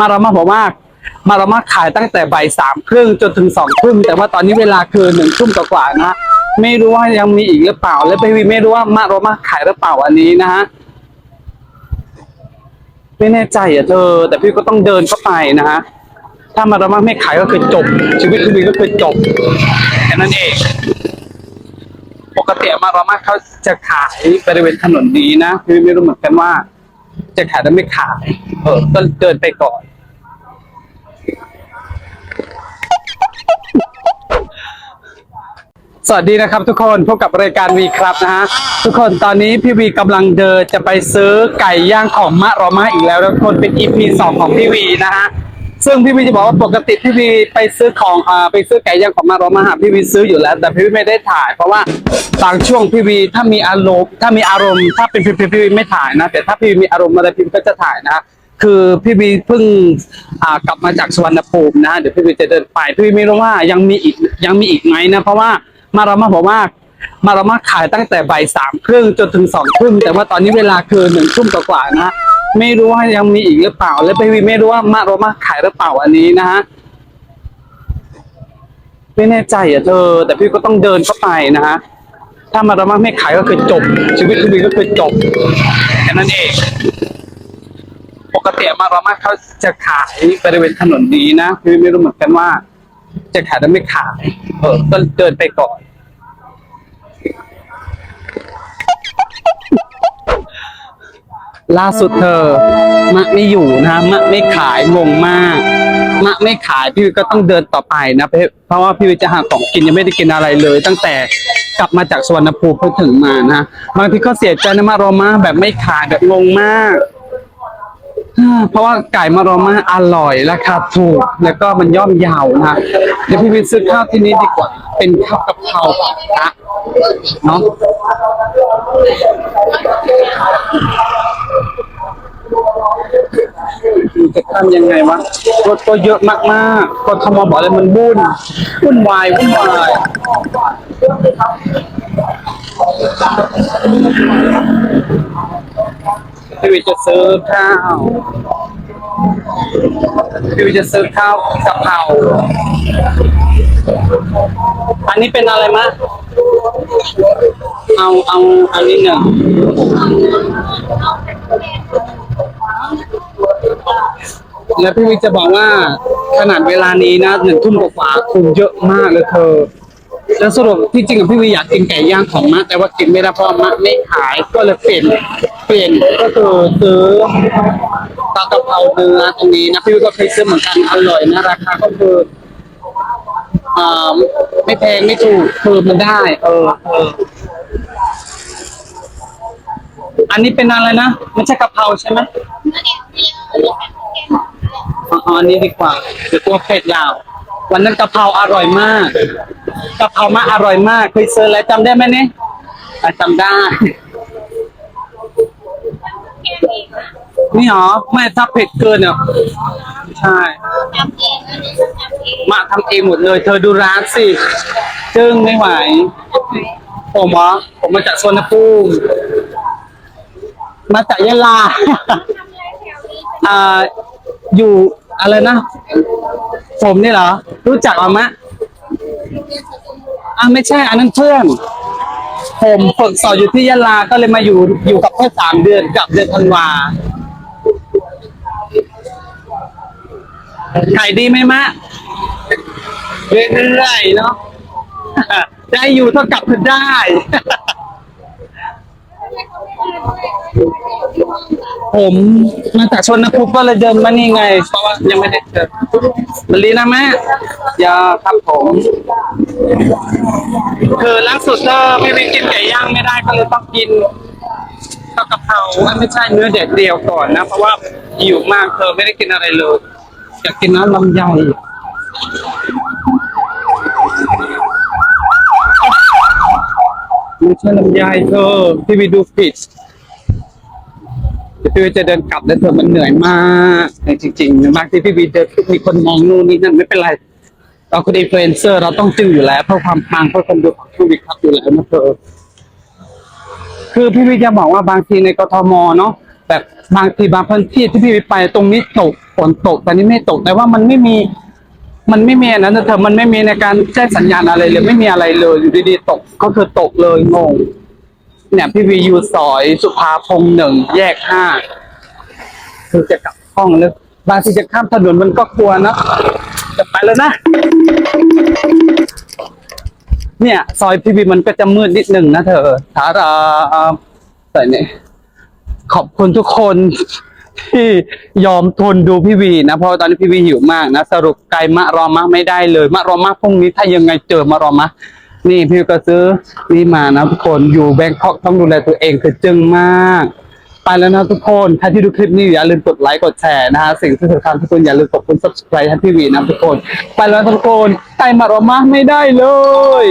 มารามาบอกว่ามารามาขายตั้งแต่บ่ายสามครึ่งจนถึงสองครึ่งแต่ว่าตอนนี้เวลาคือหนึ่งทุ่มกว่าๆนะไม่รู้ว่ายังมีอีกหรือเปล่า และพี่วีไม่รู้ว่ามารามาขายหรือเปล่าอันนี้นะฮะไม่แน่ใจอะเธอ แต่พี่ก็ต้องเดินเข้าไปนะฮะถ้ามารามาไม่ขายก็คือจบ ชีวิตพี่วีก็คือจบแค่นั้นเองปกติมารามาเขาจะขายบริเวณถนนนี้นะพี่วีไม่รู้เหมือนกันว่า จะขายหรือไม่ขาย เออก็เดินไปก่อน สวัสดีนะครับทุกคนพบกับรายการวีครับนะฮะทุกคนตอนนี้พี่วีกำลังเดินจะไปซื้อไก่ย่างของมะรอมาอีกแล้วทุกคนเป็น EP สองของพี่วีนะฮะซึ่งพี่วีจะบอกว่าปกติพี่วีไปซื้อของอ่าไปซื้อไก่ย่างของมะรอมาหาพี่วีซื้ออยู่แล้ว แต่พี่วีไม่ได้ถ่าย เพราะว่าบางช่วงพี่วีถ้ามีอารมณ์ถ้ามีอารมณ์ถ้าเป็นพี่พี่วีไม่ถ่ายนะ แต่ถ้าพี่วีมีอารมณ์อะไรพี่วีก็จะถ่ายนะคือพี่วีเพิ่งอ่ากลับมาจากสุวรรณภูมินะเดี๋ยวพี่วีจะเดินไปพี่วีไม่รู้ว่ายังมีอีกยังมีอีกไหมนะเพราะว่า มารามาบอกว่ามารามาขายตั้งแต่บ่ายสามครึ่งจนถึงสองครึ่งแต่ว่าตอนนี้เวลาคือหนึ่งทุ่มกว่าๆนะไม่รู้ว่ายังมีอีกหรือเปล่า และพี่วีไม่รู้ว่ามารามาขายหรือเปล่าอันนี้นะฮะไม่แน่ใจอะเธอ แต่พี่ก็ต้องเดินเข้าไปนะฮะถ้ามารามาไม่ขายก็คือจบ ชีวิตพี่วีก็คือจบแค่นั้นเองปกติมารามาเขาจะขายบริเวณถนนนี้นะพี่ไม่รู้เหมือนกันว่า จะขายหรือไม่ขายเออก็เดินไปก่อน ล่าสุดเธอ มะไม่อยู่นะมะไม่ขายงงมาก มะไม่ขายพี่วิก็ต้องเดินต่อไปนะเพราะเพราะว่าพี่วิจะหาของกินยังไม่ได้กินอะไรเลย ตั้งแต่กลับมาจากสวนภูมิเพิ่งถึงมานะบางทีก็เสียใจนะมารอมาแบบไม่ขายแบบงงมาก เพราะว่าไก่มารอมาอร่อยราคาถูกแล้วก็มันย่อมเยาวนะเดี๋ยวพี่วินซื้อข้าวที่นี่ดีกว่า เป็นข้าวกะเพราผัดกะเนาะจะทำยังไงวะรถก็เยอะมากๆกทมบอกเลยมันวุ่นวุ่นวายวุ่นวาย พี่วิจะซื้อข้าวพี่วิจะซื้อข้าวกะเพราอันนี้เป็นอะไรมะ เอาเอาอันนี้หนึ่งแล้วพี่วิจะบอกว่าขนาดเวลานี้นะหนึ่งทุ่มกว่าๆคนเยอะมากเลยเธอ แล้วสรุปที่จริงกับพี่วิอยากกินไก่ย่างของมะแต่ว่ากินไม่ได้เพราะมะไม่ขายก็เลยเปลี่ยนเปลี่ยนก็คือซื้อปลากระเพราเนื้อตรงนี้นะพี่วิก็เคยซื้อเหมือนกันอร่อยนะราคาก็คืออ่าไม่แพงไม่ถูกคือมันได้ เออเอออันนี้เป็นอะไรนะไม่ใช่กะเพราใช่ไหมอ๋ออันนี้ดีกว่าเดี๋ยวตัวเผ็ดยาว วันนั้นกะเพราอร่อยมาก กะเพรามาอร่อยมากเคยซื้อแล้วจำได้ไหมเนี่ยอะจำได้นี่หรอไม่ถ้าเผ็ดเกินเนี่ยใช่มาทำเองหมดเลย เธอดูร้านสิจึ้งไม่ไหว ผมเหรอผมมาจากสวนภูมิมาจากยะลาอ่าอยู่อะไรนะ ผมนี่เหรอ รู้จักอะมะ อะไม่ใช่ อันนั้นเพื่อน ผมฝึกสอนอยู่ที่ยะลา ก็เลยมาอยู่อยู่กับเพื่อนสามเดือนกับเดือนธันวาขายดีไหมมะเรื่อยๆเนาะ ได้อยู่เท่ากับคือได้ ผมมาจากชนภูมิก็เลยเดินมานี่ไง เพราะว่ายังไม่ได้เจอมาลีนะแม่อยาครับผม คือล่าสุดก็ไม่ได้กินไก่ย่างไม่ได้ก็เลยต้องกินข้าวกะเพราไม่ใช่เนื้อเด็ดเดียวก่อนนะ เพราะว่าหิวมากเธอไม่ได้กินอะไรเลยอยากกินน้ำลำไย ไม่ใช่ลำไยเธอพี่ไปดูผิดพี่วีจะเดินกลับแล้วเธอมันเหนื่อยมากจริงๆบางทีพี่วีเจอมีคนมองนู่นนี่นั่นไม่เป็นไร เราคืออินฟลูเอนเซอร์เราต้องจึงอยู่แล้วเพื่อความปังเพื่อคนดูของพี่วีครับอยู่แล้วนะเธอ คือพี่วีจะบอกว่าบางทีในกทมเนาะแบบบางทีบางพื้นที่ที่พี่วีไปตรงนี้ตกฝนตกแต่นี้ไม่ตกแต่ว่ามันไม่มี มันไม่มีนะเธอมันไม่มีในการแจ้งสัญญาณอะไรเลยไม่มีอะไรเลย อยู่ดีๆตกก็คือตกเลยงง เนี่ยพี่วีอยู่ซอยสุภาพงษ์หนึ่งแยกห้าคือจะกลับห้องเลยบางทีจะข้ามถนนมันก็กลัวนะจะไปแล้วนะ เนี่ย ซอยพีวีมันก็จะมืดนิดหนึ่งนะเธอถาราแต่เนี่ยขอบคุณทุกคน ที่ยอมทนดูพี่วีนะเพราะตอนนี้พี่วีหิวมากนะสรุปไก่มะรอมะไม่ได้เลย มะรอมะพรุ่งนี้ถ้ายังไงเจอมะรอมะนี่พี่ก็ซื้อนี่มานะทุกคนอยู่แบงคอกต้องดูแลตัวเองคือจึงมาก ไปแล้วนะทุกคนใครที่ดูคลิปนี้อย่าลืมกดไลค์กดแชร์นะฮะสิ่งที่สำคัญทุกคนอย่าลืมกดปุ่ม subscribe ให้พี่วีนะทุกคน ไปแล้วทุกคนไก่มะรอมะไม่ได้เลย